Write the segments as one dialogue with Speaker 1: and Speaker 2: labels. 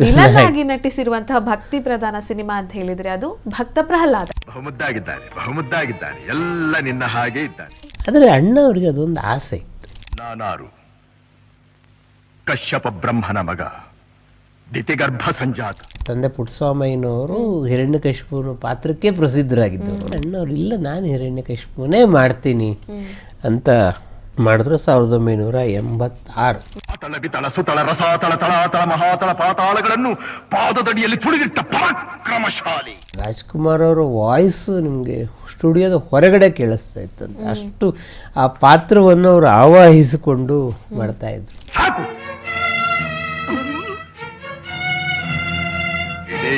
Speaker 1: Villain ಆಗಿ ನಟಿಸಿರುವಂತಹ ಭಕ್ತಿ ಪ್ರಧಾನ ಸಿನಿಮಾ ಅಂತ ಹೇಳಿದ್ರೆ ಅದು ಭಕ್ತ ಪ್ರಹ್ಲಾದ.
Speaker 2: ಬಹುಮುದ್ದಾಗಿದ್ದಾನೆ ಬಹುಮುದ್ದಾಗಿದ್ದಾನೆ ಎಲ್ಲ ನಿನ್ನ ಹಾಗೆ ಇದ್ದಾನೆ.
Speaker 3: ಆದರೆ ಅಣ್ಣವ್ರಿಗೆ ಅದೊಂದು ಆಸೆ ಇತ್ತು.
Speaker 2: ನಾನಾರು ಕಶ್ಯಪ ಬ್ರಹ್ಮನ ಮಗ ದಿತಿಗರ್ಭ ಸಂಜಾತ.
Speaker 3: ತಂದೆ ಪುಟ್ಟಸ್ವಾಮಯ್ಯನವರು ಹಿರಣ್ಯಕಶಿಪುನ ಪಾತ್ರಕ್ಕೆ ಪ್ರಸಿದ್ಧರಾಗಿದ್ದರು ಅಣ್ಣವ್ರು ಇಲ್ಲ ನಾನು ಹಿರಣ್ಯಕಶಿಪುನೇ ಮಾಡ್ತೀನಿ ಅಂತ ಮಾಡಿದ್ರು ಸಾವಿರದ ಒಂಬೈನೂರ ಎಂಬತ್ತಾರು.
Speaker 2: ಅತಳ ಬಿತಳ ಸುತಳ ತಳ ತಳಾತಳ ಮಹಾತಳ ಪಾತಾಳಗಳನ್ನು ಪಾದದಡಿಯಲ್ಲಿ ತುಳಿದಿಟ್ಟ ಪರಾಕ್ರಮಶಾಲಿ.
Speaker 3: ರಾಜ್ಕುಮಾರ್ ಅವರ ವಾಯ್ಸ್ ನಿಮಗೆ ಸ್ಟುಡಿಯೋದ ಹೊರಗಡೆ ಕೇಳಿಸ್ತಾ ಇತ್ತಂತೆ. ಅಷ್ಟು ಆ ಪಾತ್ರವನ್ನು ಅವರು ಆವಾಹಿಸಿಕೊಂಡು ಮಾಡ್ತಾ ಇದ್ರು.
Speaker 2: ಸಾಕು.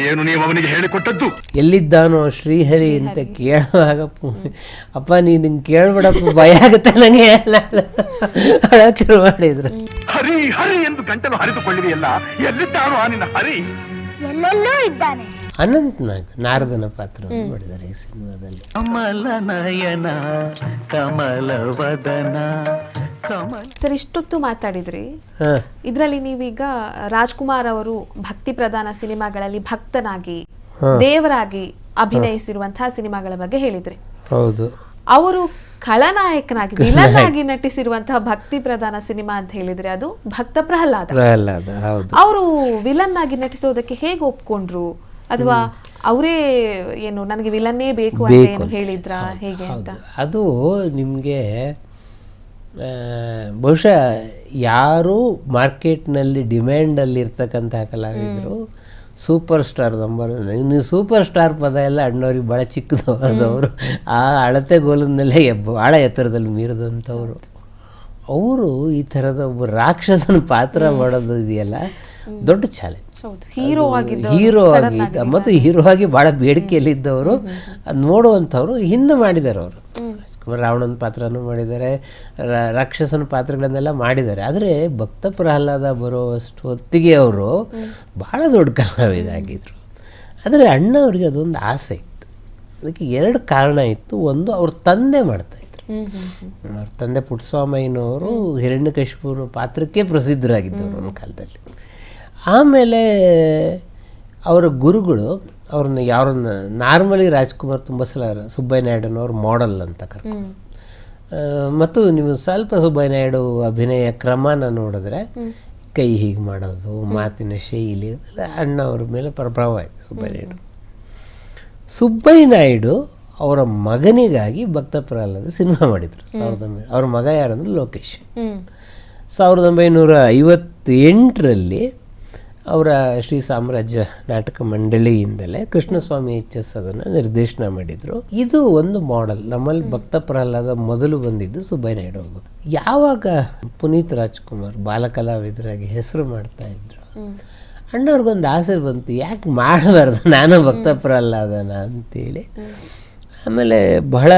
Speaker 2: ಏನು ನೀವು ಅವನಿಗೆ ಹೇಳಿಕೊಟ್ಟದ್ದು?
Speaker 3: ಎಲ್ಲಿದ್ದಾನೋ ಶ್ರೀಹರಿ ಅಂತ ಕೇಳುವಾಗ ಪು- ಅಪ್ಪ ನೀನು ಕೇಳ್ಬಿಡಪ್ಪ ಕೇಳ್ಬೇಡಪ್ಪ ಭಯ ಆಗುತ್ತೆ ನನಗೆ ಅಳಕ್ ಶುರು ಮಾಡಿದ್ರು.
Speaker 2: ಹರಿ ಹರಿ ಎಂದು ಗಂಟಲು ಹರಿದುಕೊಳ್ಳಿದೆಯಲ್ಲ ಎಲ್ಲಿದ್ದಾನೋ ಆ ನಿನ್ನ ಹರಿ?
Speaker 4: ಎಲ್ಲೆಲ್ಲೂ ಇದ್ದಾನೆ.
Speaker 3: ಅನಂತ್ ನಾಗ್ ನಾರದನ ಪಾತ್ರವನ್ನು ಮಾಡಿದ್ದಾರೆ ಈ ಸಿನಿಮಾದಲ್ಲಿ.
Speaker 5: ಕಮಲ ನಯನ ಕಮಲ ವದನ
Speaker 1: ಸರ್ ಇಷ್ಟೊತ್ತು ಮಾತಾಡಿದ್ರಿ. ಇದ್ರಲ್ಲಿ ನೀವೀಗ ರಾಜ್ಕುಮಾರ್ ಅವರು ಭಕ್ತಿ ಪ್ರಧಾನ ಸಿನಿಮಾಗಳಲ್ಲಿ ಭಕ್ತನಾಗಿ ದೇವರಾಗಿ ಅಭಿನಯಿಸಿರುವಂತಹ ಸಿನಿಮಾಗಳ ಬಗ್ಗೆ ಹೇಳಿದ್ರಿ.
Speaker 3: ಹೌದು.
Speaker 1: ಅವರು ಖಳನಾಯಕನಾಗಿ ವಿಲನ್ ಆಗಿ ನಟಿಸಿರುವಂತಹ ಭಕ್ತಿ ಪ್ರಧಾನ ಸಿನಿಮಾ ಅಂತ ಹೇಳಿದ್ರೆ ಅದು ಭಕ್ತ ಪ್ರಹ್ಲಾದ.
Speaker 3: ಪ್ರಹ್ಲಾದ ಹೌದು.
Speaker 1: ಅವರು ವಿಲನ್ ಆಗಿ ನಟಿಸೋದಕ್ಕೆ ಹೇಗೆ ಒಪ್ಕೊಂಡ್ರು? ಅಥವಾ ಅವರೇ ಏನು ನನಗೆ ವಿಲನ್ನೇ ಬೇಕು ಅಂತ ಏನು. ಹೇಳಿದ್ರ? ಹೇಗೆ ಅಂತ?
Speaker 3: ಅದು ನಿಮಗೆ ಬಹುಶಃ ಯಾರು ಮಾರ್ಕೆಟ್ನಲ್ಲಿ ಡಿಮ್ಯಾಂಡಲ್ಲಿ ಇರ್ತಕ್ಕಂತಹ ಕಲಾವಿದರು ಸೂಪರ್ ಸ್ಟಾರ್ ನಂಬರ್ ನೀವು ಸೂಪರ್ ಸ್ಟಾರ್ ಪದ ಎಲ್ಲ ಅಣ್ಣವ್ರಿಗೆ ಭಾಳ ಚಿಕ್ಕದು ಆ ಅಳತೆ ಗೋಲಿನಲ್ಲೇ ಭಾಳ ಎತ್ತರದಲ್ಲಿ ಮೀರಿದಂಥವ್ರು. ಅವರು ಈ ಥರದ ಒಬ್ಬ ರಾಕ್ಷಸನ ಪಾತ್ರ ಮಾಡೋದು ಇದೆಯಲ್ಲ? ದೊಡ್ಡ ಚಾಲೆಂಜ್
Speaker 1: ಹೀರೋ ಆಗಿ
Speaker 3: ಹೀರೋ ಆಗಿ ಮತ್ತು ಹೀರೋ ಆಗಿ ಭಾಳ ಬೇಡಿಕೆಯಲ್ಲಿದ್ದವರು. ಅದು ನೋಡುವಂಥವ್ರು ಹಿಂದೆ ಮಾಡಿದ್ದಾರೆ ಅವರು ರಾವಣನ ಪಾತ್ರನೂ ಮಾಡಿದ್ದಾರೆ ರಾಕ್ಷಸನ ಪಾತ್ರಗಳನ್ನೆಲ್ಲ ಮಾಡಿದ್ದಾರೆ. ಆದರೆ ಭಕ್ತ ಪ್ರಹ್ಲಾದ ಬರುವಷ್ಟು ಹೊತ್ತಿಗೆ ಅವರು ಭಾಳ ದೊಡ್ಡ ಕಲಾವಿದಾಗಿದ್ದರು ಆದರೆ ಅಣ್ಣವ್ರಿಗೆ ಅದೊಂದು ಆಸೆ ಇತ್ತು. ಅದಕ್ಕೆ ಎರಡು ಕಾರಣ ಇತ್ತು. ಒಂದು ಅವ್ರ ತಂದೆ ಮಾಡ್ತಾಯಿದ್ರು ಅವ್ರ ತಂದೆ ಪುಟ್ಟಸ್ವಾಮಯ್ಯನವರು ಹಿರಣ್ಯಕಶಿಪುನ ಪಾತ್ರಕ್ಕೆ ಪ್ರಸಿದ್ಧರಾಗಿದ್ದರು ಒಂದು ಕಾಲದಲ್ಲಿ. ಆಮೇಲೆ ಅವರ ಗುರುಗಳು ಅವ್ರನ್ನ ಯಾರನ್ನ ನಾರ್ಮಲಿ ರಾಜ್ಕುಮಾರ್ ತುಂಬ ಸಲ ಸುಬ್ಬಯ್ಯ ನಾಯ್ಡುನವ್ರು ಮಾಡಲ್ ಅಂತ ಕರ್ಕೊಂಡು ಆ, ಮತ್ತು ನೀವು ಸ್ವಲ್ಪ ಸುಬ್ಬಯ್ಯ ನಾಯ್ಡು ಅಭಿನಯ ಕ್ರಮನ ನೋಡಿದ್ರೆ ಕೈ ಹೀಗೆ ಮಾಡೋದು ಮಾತಿನ ಶೈಲಿ ಅಣ್ಣ ಅವ್ರ ಮೇಲೆ ಪ್ರಭಾವ ಆಯಿತು ಸುಬ್ಬಯ್ಯ ನಾಯ್ಡು. ಸುಬ್ಬಯ್ಯ ನಾಯ್ಡು ಅವರ ಮಗನಿಗಾಗಿ ಭಕ್ತ ಪ್ರಹ್ಲಾದ ಸಿನಿಮಾ ಮಾಡಿದರು ಸಾವಿರದ ಒಂಬೈನೂರ ಅವ್ರ ಮಗ ಯಾರಂದ್ರೆ ಲೋಕೇಶ್. ಸಾವಿರದ ಒಂಬೈನೂರ ಐವತ್ತೆಂಟರಲ್ಲಿ ಅವರ ಶ್ರೀ ಸಾಮ್ರಾಜ್ಯ ನಾಟಕ ಮಂಡಳಿಯಿಂದಲೇ ಕೃಷ್ಣಸ್ವಾಮಿ ಎಚ್ ಎಸ್ ಅದನ್ನು ನಿರ್ದೇಶನ ಮಾಡಿದರು. ಇದು ಒಂದು ಮಾಡೆಲ್ ನಮ್ಮಲ್ಲಿ ಭಕ್ತ ಪ್ರಹ್ಲಾದ ಮೊದಲು ಬಂದಿದ್ದು ಸುಬ್ಬಯ್ಯ ನಾಯ್ಡು ಒಬ್ಬ ಯಾವಾಗ ಪುನೀತ್ ರಾಜ್ಕುಮಾರ್ ಬಾಲಕಲಾವಿದರಾಗಿ ಹೆಸರು ಮಾಡ್ತಾ ಇದ್ರು ಅಣ್ಣವ್ರಿಗೊಂದು ಆಸೆ ಬಂತು ಯಾಕೆ ಮಾಡಬಾರ್ದು ನಾನು ಭಕ್ತ ಪ್ರಹ್ಲಾದನ ಅಂತೇಳಿ. ಆಮೇಲೆ ಬಹಳ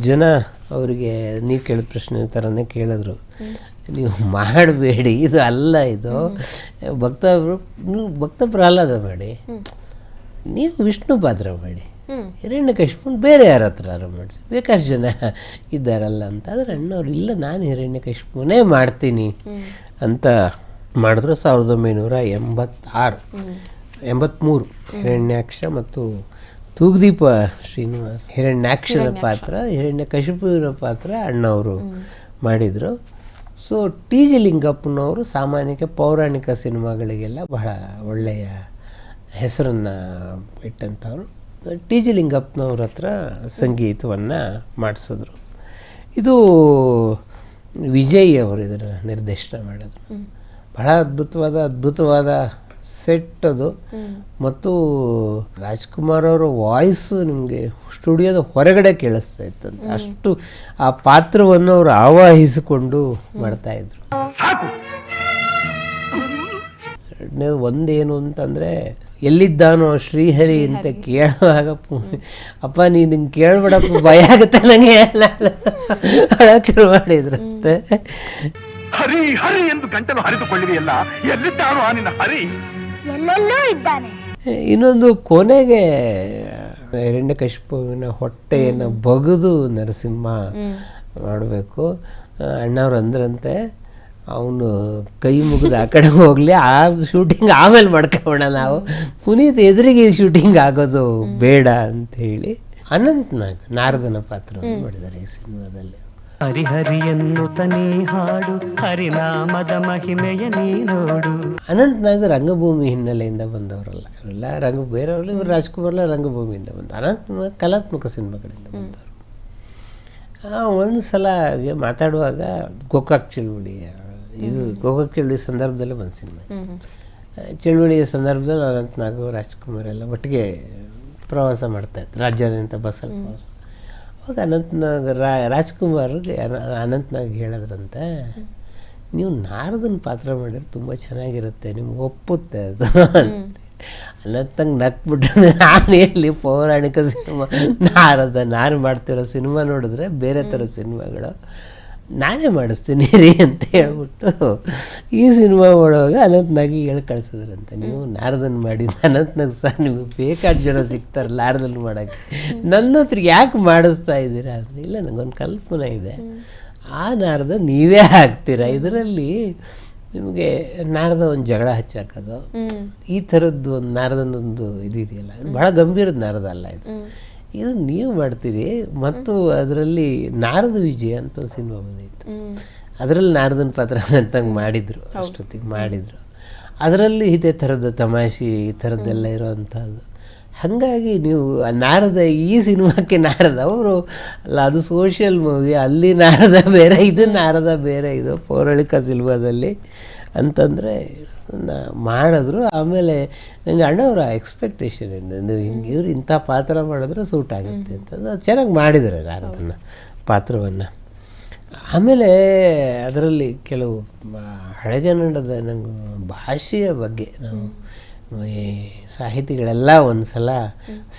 Speaker 3: ಜನ ಅವರಿಗೆ ನೀವು ಕೇಳಿದ ಪ್ರಶ್ನೆ ಥರನೇ ಕೇಳಿದ್ರು. ನೀವು ಮಾಡಬೇಡಿ ಇದು ಅಲ್ಲ ಇದು. ಭಕ್ತ ನೀವು ಭಕ್ತ ಪ್ರಹ್ಲಾದ ಮಾಡಿ ನೀವು ವಿಷ್ಣು ಪಾತ್ರ ಮಾಡಿ ಹಿರಣ್ಯಕಶಿಪುನ್ ಬೇರೆ ಯಾರ ಹತ್ರ ಮಾಡಿಸಿ ಬೇಕಾಷ್ಟು ಜನ ಇದ್ದಾರಲ್ಲ ಅಂತ. ಆದರೆ ಅಣ್ಣವ್ರು ಇಲ್ಲ ನಾನು ಹಿರಣ್ಯಕಶಿಪುನೇ ಮಾಡ್ತೀನಿ ಅಂತ ಮಾಡಿದ್ರು ಸಾವಿರದ ಒಂಬೈನೂರ ಎಂಬತ್ತಾರು. ಎಂಬತ್ತ್ಮೂರು ಹಿರಣ್ಯಾಕ್ಷ ಮತ್ತು ತೂಗುದೀಪ ಶ್ರೀನಿವಾಸ್. ಹಿರಣ್ಯಾಕ್ಷರ ಪಾತ್ರ ಹಿರಣ್ಯಕಶಿಪುವಿನ ಪಾತ್ರ ಅಣ್ಣವರು ಮಾಡಿದರು. ಸೊ ಟಿ ಜಿ ಲಿಂಗಪ್ಪನವರು ಸಾಮಾನ್ಯಕ್ಕೆ ಪೌರಾಣಿಕ ಸಿನಿಮಾಗಳಿಗೆಲ್ಲ ಬಹಳ ಒಳ್ಳೆಯ ಹೆಸರನ್ನು ಇಟ್ಟಂಥವ್ರು. ಟಿ ಜಿ ಲಿಂಗಪ್ಪನವ್ರ ಹತ್ರ ಸಂಗೀತವನ್ನು ಮಾಡಿಸಿದ್ರು. ಇದು ವಿಜಯ್ ಅವರು ಇದರ ನಿರ್ದೇಶನ ಮಾಡಿದ್ರು. ಬಹಳ ಅದ್ಭುತವಾದ ಅದ್ಭುತವಾದ ಸೆಟ್ ಅದು ಮತ್ತು ರಾಜ್ಕುಮಾರ್ ಅವರ ವಾಯ್ಸ್ ನಿಮಗೆ ಸ್ಟುಡಿಯೋದ ಹೊರಗಡೆ ಕೇಳಿಸ್ತಾ ಇತ್ತಂತೆ. ಅಷ್ಟು ಆ ಪಾತ್ರವನ್ನು ಅವರು ಆವಾಹಿಸಿಕೊಂಡು ಮಾಡ್ತಾ ಇದ್ರು. ಒಂದೇನು ಅಂತಂದರೆ ಎಲ್ಲಿದ್ದಾನೋ ಶ್ರೀಹರಿ ಅಂತ ಕೇಳುವಾಗ ಅಪ್ಪ ನೀನು ಹಿಂಗೆ ಕೇಳ್ಬಿಡಪ್ಪ ಭಯ ಆಗುತ್ತೆ ನನಗೆ ಶುರು ಮಾಡಿದ್ರಂತೆ.
Speaker 2: ಹರಿ ಹರಿ ಎಂದು ಗಂಟಲು ಹರಿದುಕೊಳ್ಳಿದೆಯಲ್ಲ ಎಲ್ಲಿದ್ದಾನೋ ಆ ನಿನ್ನ ಹರಿ?
Speaker 4: ಎಲ್ಲೆಲ್ಲೋ ಇದ್ದಾನೆ.
Speaker 3: ಇನ್ನೊಂದು ಕೊನೆಗೆ ಹಿರಣ್ಯಕಶಿಪುವಿನ ಹೊಟ್ಟೆಯನ್ನು ಬಗೆದು ನರಸಿಂಹ ಮಾಡಬೇಕು. ಅಣ್ಣವ್ರು ಅಂದ್ರಂತೆ ಅವನು ಕೈ ಮುಗಿದು ಆ ಕಡೆ ಹೋಗಲಿ ಆ ಶೂಟಿಂಗ್ ಆಮೇಲೆ ಮಾಡ್ಕೋಣ ನಾವು. ಪುನೀತ್ ಎದುರಿಗೆ ಶೂಟಿಂಗ್ ಆಗೋದು ಬೇಡ ಅಂತ ಹೇಳಿ ಅನಂತ್ನಾಗ್ ನಾರದನ ಪಾತ್ರವನ್ನು ಮಾಡಿದ್ದಾರೆ ಈ ಸಿನಿಮಾದಲ್ಲಿ.
Speaker 5: ಹಾಡು ಹರಿನಾಮದ ಮಹಿಮೆಯ ನೀ ನೋಡು.
Speaker 3: ಅನಂತ್ ನಾಗ್ ರಂಗಭೂಮಿ ಹಿನ್ನೆಲೆಯಿಂದ ಬಂದವರಲ್ಲ ಇವರೆಲ್ಲ ರಂಗ ಬೇರೆಯವರಲ್ಲ ಇವರು ರಾಜ್ಕುಮಾರ್ಲ ರಂಗಭೂಮಿಯಿಂದ ಬಂದ ಅನಂತ್ ನಾಗ್ ಕಲಾತ್ಮಕ ಸಿನಿಮಾಗಳಿಂದ ಬಂದವರು. ಆ, ಒಂದು ಸಲ ಹಾಗೆ ಮಾತಾಡುವಾಗ ಗೋಕಾಕ್ ಚಳುವಳಿ ಇದು ಗೋಕಾಕ್ ಚಳುವಳಿ ಸಂದರ್ಭದಲ್ಲೇ ಬಂದ ಸಿನಿಮಾ. ಚಳುವಳಿಯ ಸಂದರ್ಭದಲ್ಲಿ ಅನಂತ್ ನಾಗ್ ರಾಜ್ಕುಮಾರ್ ಎಲ್ಲ ಒಟ್ಟಿಗೆ ಪ್ರವಾಸ ಮಾಡ್ತಾಯಿದ್ರು ರಾಜ್ಯಾದ್ಯಂತ ಬಸ್ಸಲ್ಲಿ ಪ್ರವಾಸ ಅವಾಗ ಅನಂತ್ನಾಗ್ ರಾ ರಾಜ್ಕುಮಾರ್ಗೆ ಅನ- ಅನಂತ್ನಾಗ್ ಹೇಳಿದ್ರಂತೆ ನೀವು ನಾರದನ ಪಾತ್ರ ಮಾಡಿದ್ರೆ ತುಂಬ ಚೆನ್ನಾಗಿರುತ್ತೆ ನಿಮ್ಗೆ ಒಪ್ಪುತ್ತೆ ಅದು. ಅನಂತಂಗೆ ನಕ್ಬಿಟ್ಟು ನಾನು ಎಲ್ಲಿ ಪೌರಾಣಿಕ ಸಿನಿಮಾ ನಾರದ ನಾನು ಮಾಡ್ತಿರೋ ಸಿನಿಮಾ ನೋಡಿದ್ರೆ ಬೇರೆ ಥರ ಸಿನಿಮಾಗಳು. ನಾನೇ ಮಾಡಿಸ್ತೀನಿ ರೀ ಅಂತ ಹೇಳ್ಬಿಟ್ಟು ಈ ಸಿನಿಮಾ ಮಾಡುವಾಗ ಅನಂತ್ನಾಗಿ ಹೇಳಿ ಕಳಿಸಿದ್ರಂತೆ. ನೀವು ನಾರದನ್ ಮಾಡಿ ಅನಂತ್ನಾಗ್ ಸರ್ ನಿಮಗೆ ಬೇಕಾದ ಜನ ಸಿಗ್ತಾರೆ ಲಾರದಲ್ಲಿ ಮಾಡೋಕ್ಕೆ. ನನ್ನ ಹತ್ರ ಯಾಕೆ ಮಾಡಿಸ್ತಾ ಇದ್ದೀರಾ ಅಂದರೆ ಇಲ್ಲ ನನಗೊಂದು ಕಲ್ಪನೆ ಇದೆ. ಆ ನಾರದ ನೀವೇ ಹಾಕ್ತೀರಾ? ಇದರಲ್ಲಿ ನಿಮಗೆ ನಾರದ ಒಂದು ಜಗಳ ಹಚ್ಚಾಕೋದು. ಈ ಥರದ್ದು ಒಂದು ನಾರದನೊಂದು ಇದಿದೆಯಲ್ಲ. ಭಾಳ ಗಂಭೀರದ ನಾರದ ಅಲ್ಲ ಇದು. ಇದು ನೀವು ಮಾಡ್ತೀರಿ ಮತ್ತು ಅದರಲ್ಲಿ ನಾರದ ವಿಜಯ ಅಂತ ಒಂದು ಸಿನಿಮಾ ಬಂದಿತ್ತು. ಅದರಲ್ಲಿ ನಾರದನ ಪಾತ್ರ ಅಂತಂಗೆ ಮಾಡಿದರು ಅಷ್ಟೊತ್ತಿಗೆ ಮಾಡಿದರು. ಅದರಲ್ಲಿ ಇದೇ ಥರದ ತಮಾಷೆ ಈ ಥರದ್ದೆಲ್ಲ ಇರೋವಂಥದ್ದು. ಹಾಗಾಗಿ ನೀವು ನಾರದ ಈ ಸಿನಿಮಾಕ್ಕೆ ನಾರದ ಅವರು ಅಲ್ಲ ಅದು ಸೋಷಿಯಲ್ ಮೂವಿ ಅಲ್ಲಿ ನಾರದ ಬೇರೆ ಇದು ನಾರದ ಬೇರೆ ಇದು ಪೌರಾಣಿಕ ಸಿನಿಮಾದಲ್ಲಿ ಅಂತಂದರೆ ಮಾಡಿದ್ರು, ಆಮೇಲೆ ನನಗೆ ಅಣ್ಣವರ ಎಕ್ಸ್ಪೆಕ್ಟೇಷನ್ ಏನು? ಹಿಂಗೆ ಇವ್ರು ಇಂಥ ಪಾತ್ರ ಮಾಡಿದ್ರೆ ಸೂಟ್ ಆಗುತ್ತೆ ಅಂತ. ಅದು ಚೆನ್ನಾಗಿ ಮಾಡಿದ್ದಾರೆ ಅದನ್ನು ಪಾತ್ರವನ್ನು. ಆಮೇಲೆ ಅದರಲ್ಲಿ ಕೆಲವು ಹಳೆಗನ್ನಡದ ನಂಗೆ ಭಾಷೆಯ ಬಗ್ಗೆ ನಾವು ಈ ಸಾಹಿತಿಗಳೆಲ್ಲ ಒಂದು ಸಲ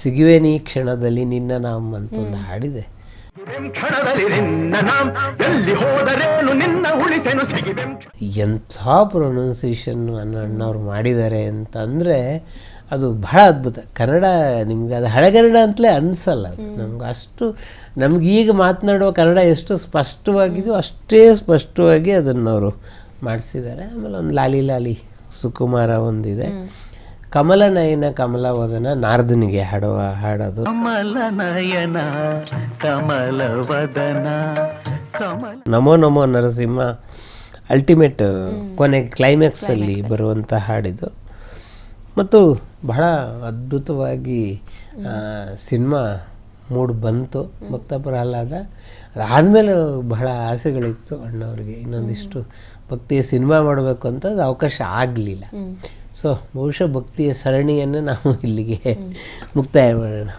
Speaker 3: ಸಿಗುವೆ ನೀ ಕ್ಷಣದಲ್ಲಿ ನಿನ್ನ ನಾಮ್ ಅಂತ ಒಂದು ಹಾಡಿದೆ.
Speaker 2: ಕ್ಷಣದಲ್ಲಿ ನಿನ್ನ ನಾಮ್ ಎಲ್ಲಿ ಸಿಗಿಬೆಂ
Speaker 3: ಎಂಥ ಪ್ರೊನೌನ್ಸಿಯೇಷನ್ ಅನ್ನ ಅಣ್ಣವ್ರು ಮಾಡಿದ್ದಾರೆ ಅಂತ ಅಂದರೆ ಅದು ಬಹಳ ಅದ್ಭುತ. ಕನ್ನಡ ನಿಮ್ಗೆ ಅದು ಹಳೆಗನ್ನಡ ಅಂತಲೇ ಅನಿಸಲ್ಲ ಅದು. ನಮ್ಗೆ ಅಷ್ಟು ನಮ್ಗೆ ಈಗ ಮಾತನಾಡುವ ಕನ್ನಡ ಎಷ್ಟು ಸ್ಪಷ್ಟವಾಗಿದೆಯೋ ಅಷ್ಟೇ ಸ್ಪಷ್ಟವಾಗಿ ಅದನ್ನು ಅವರು ಮಾಡಿಸಿದ್ದಾರೆ. ಆಮೇಲೆ ಒಂದು ಲಾಲಿ ಲಾಲಿ ಸುಕುಮಾರ ಒಂದಿದೆ. ಕಮಲ ನಯನ ಕಮಲವದನ ನಾರದನಿಗೆ ಹಾಡುವ ಹಾಡೋದು.
Speaker 5: ಕಮಲ ನಯನ ಕಮಲ ವದನ ಕಮಲ
Speaker 3: ನಮೋ ನಮೋ ನರಸಿಂಹ. ಅಲ್ಟಿಮೇಟ್ ಕೊನೆ ಕ್ಲೈಮ್ಯಾಕ್ಸ್ ಅಲ್ಲಿ ಬರುವಂಥ ಹಾಡಿದು. ಮತ್ತು ಬಹಳ ಅದ್ಭುತವಾಗಿ ಸಿನಿಮಾ ಮೂಡ್ ಬಂತು ಭಕ್ತ ಪ್ರಹ್ಲಾದ ಅದಾದಮೇಲೆ ಬಹಳ ಆಸೆಗಳಿತ್ತು ಅಣ್ಣವ್ರಿಗೆ. ಇನ್ನೊಂದಿಷ್ಟು ಭಕ್ತಿಯ ಸಿನಿಮಾ ಮಾಡಬೇಕು ಅಂತ ಅದು ಅವಕಾಶ ಆಗಲಿಲ್ಲ. ಸೊ ಬಹುಶಃ ಭಕ್ತಿಯ ಸರಣಿಯನ್ನು ನಾವು ಇಲ್ಲಿಗೆ ಮುಕ್ತಾಯ ಮಾಡೋಣ.